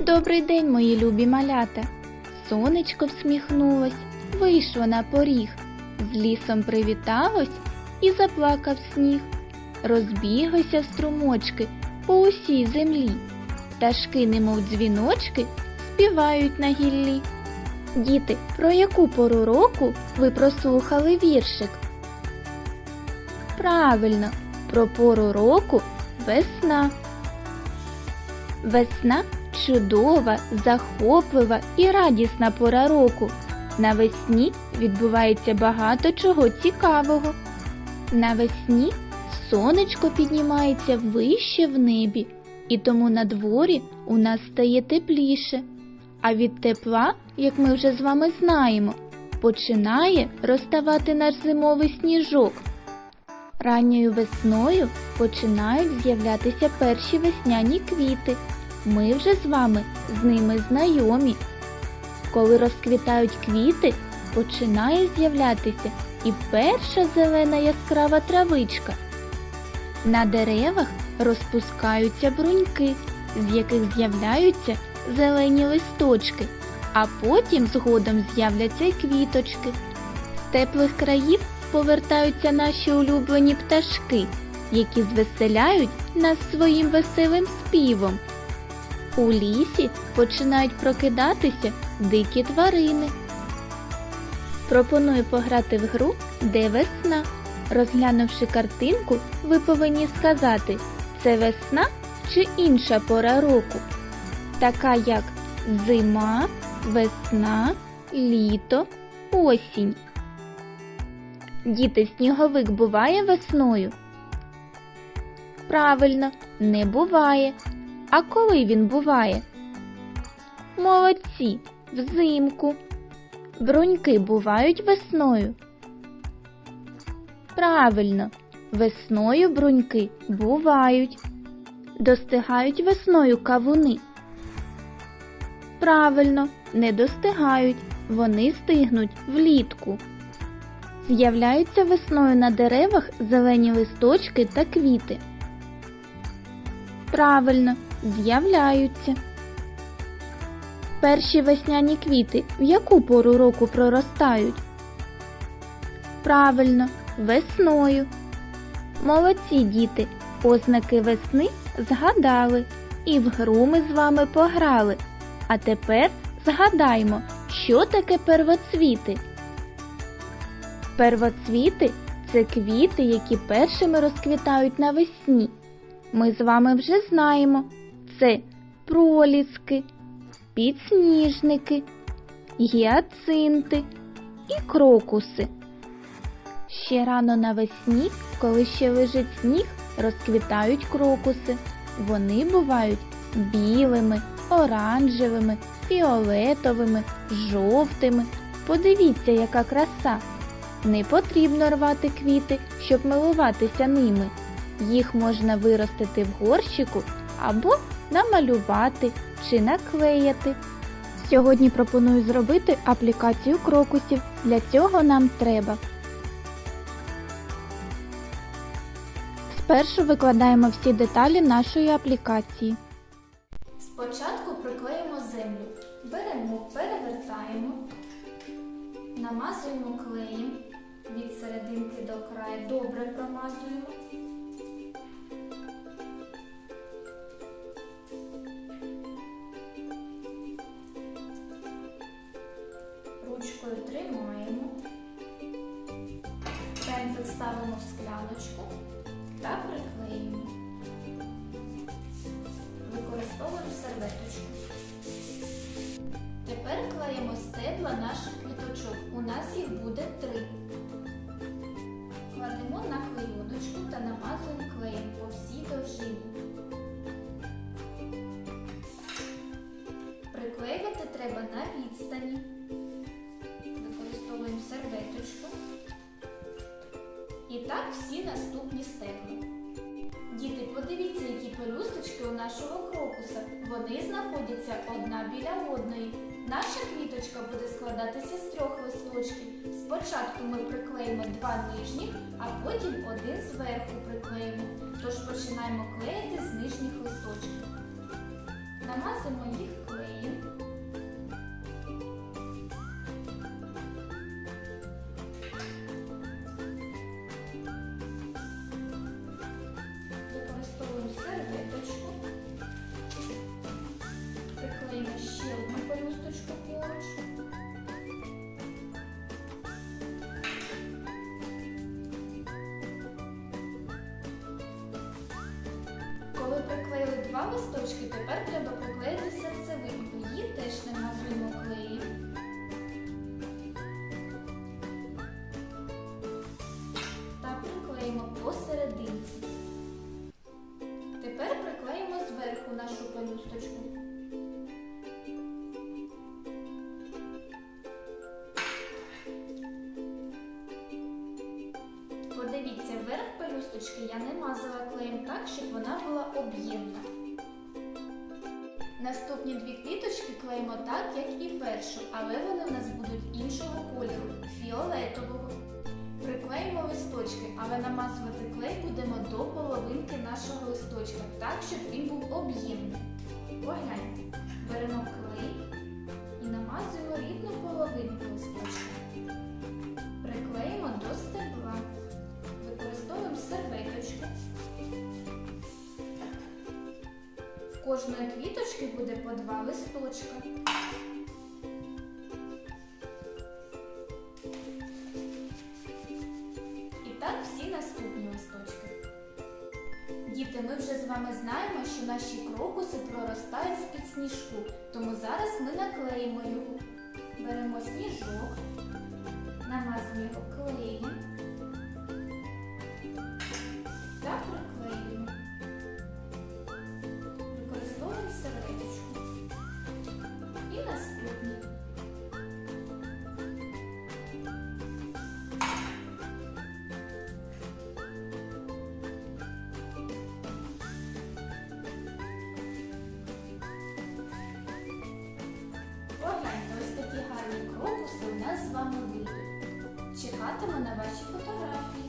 Добрий день, мої любі малята. Сонечко всміхнулось, вийшло на поріг, з лісом привіталось і заплакав сніг. Розбіглися струмочки по усій землі. Пташки, немов дзвіночки, співають на гіллі. Діти, про яку пору року ви прослухали віршик? Правильно, про пору року весна. Весна чудова, захоплива і радісна пора року. Навесні відбувається багато чого цікавого. Навесні сонечко піднімається вище в небі, і тому на дворі у нас стає тепліше. А від тепла, як ми вже з вами знаємо, починає розставати наш зимовий сніжок. Ранньою весною починають з'являтися перші весняні квіти. Ми вже з вами з ними знайомі. Коли розквітають квіти, починає з'являтися і перша зелена яскрава травичка. На деревах розпускаються бруньки, з яких з'являються зелені листочки, а потім згодом з'являться й квіточки. З теплих країв повертаються наші улюблені пташки, які звеселяють нас своїм веселим співом. У лісі починають прокидатися дикі тварини. Пропоную пограти в гру Де весна. Розглянувши картинку, ви повинні сказати, це весна чи інша пора року, така як зима, весна, літо, осінь. Діти, сніговик буває весною? Правильно, не буває. А коли він буває? Молодці, взимку. Бруньки бувають весною. Правильно, весною бруньки бувають. Достигають весною кавуни. Правильно, не достигають, вони стигнуть влітку. З'являються весною на деревах зелені листочки та квіти. Правильно, з'являються. Перші весняні квіти в яку пору року проростають? Правильно, весною. Молодці діти, ознаки весни згадали і в гру ми з вами пограли. А тепер згадаймо, що таке первоцвіти. Первоцвіти це квіти, які першими розквітають навесні. Ми з вами вже знаємо. Це проліски, підсніжники, гіацинти і крокуси. Ще рано навесні, коли ще лежить сніг, розквітають крокуси. Вони бувають білими, оранжевими, фіолетовими, жовтими. Подивіться, яка краса! Не потрібно рвати квіти, щоб милуватися ними. Їх можна виростити в горщику або намалювати чи наклеяти. Сьогодні пропоную зробити аплікацію крокусів. Для цього нам треба. Спершу викладаємо всі деталі нашої аплікації. Спочатку приклеїмо землю. Беремо, перевертаємо, намазуємо клеєм від серединки до краю, добре промазуємо. Ставимо в скляночку та приклеїмо. Використовуємо серветочку. Тепер клеїмо стебла наших квіточок. У нас їх буде три. Кладемо на клеюночку та намазуємо І так всі наступні стебла. Діти, подивіться, які пелюсточки у нашого крокуса. Вони знаходяться одна біля одної. Наша квіточка буде складатися з трьох листочків. Спочатку ми приклеїмо два нижніх, а потім один зверху приклеїмо. Тож починаємо клеїти з нижніх листочків. намазуємо їх клеєм. Два листочки, тепер треба приклеїти серцевинку. Її теж намазуємо клеєм. Та приклеїмо посерединці. Тепер приклеїмо зверху нашу пелюсточку. Подивіться, верх пелюсточки я не мазала клеєм так, щоб вона була об'ємна. Наступні дві квіточки клеїмо так, як і першу, але вони в нас будуть іншого кольору фіолетового. Приклеїмо листочки, але намазувати клей будемо до половинки нашого листочка, так, щоб він був об'ємний. Погляньте, беремо клей і намазуємо кожної квіточки буде по два листочка. І так всі наступні листочки. Діти, ми вже з вами знаємо, що наші крокуси проростають з-під сніжку, тому зараз ми наклеїмо його. Беремо сніжок, намазуємо клеєм вами вийдуть. Чекатиму на ваші фотографії.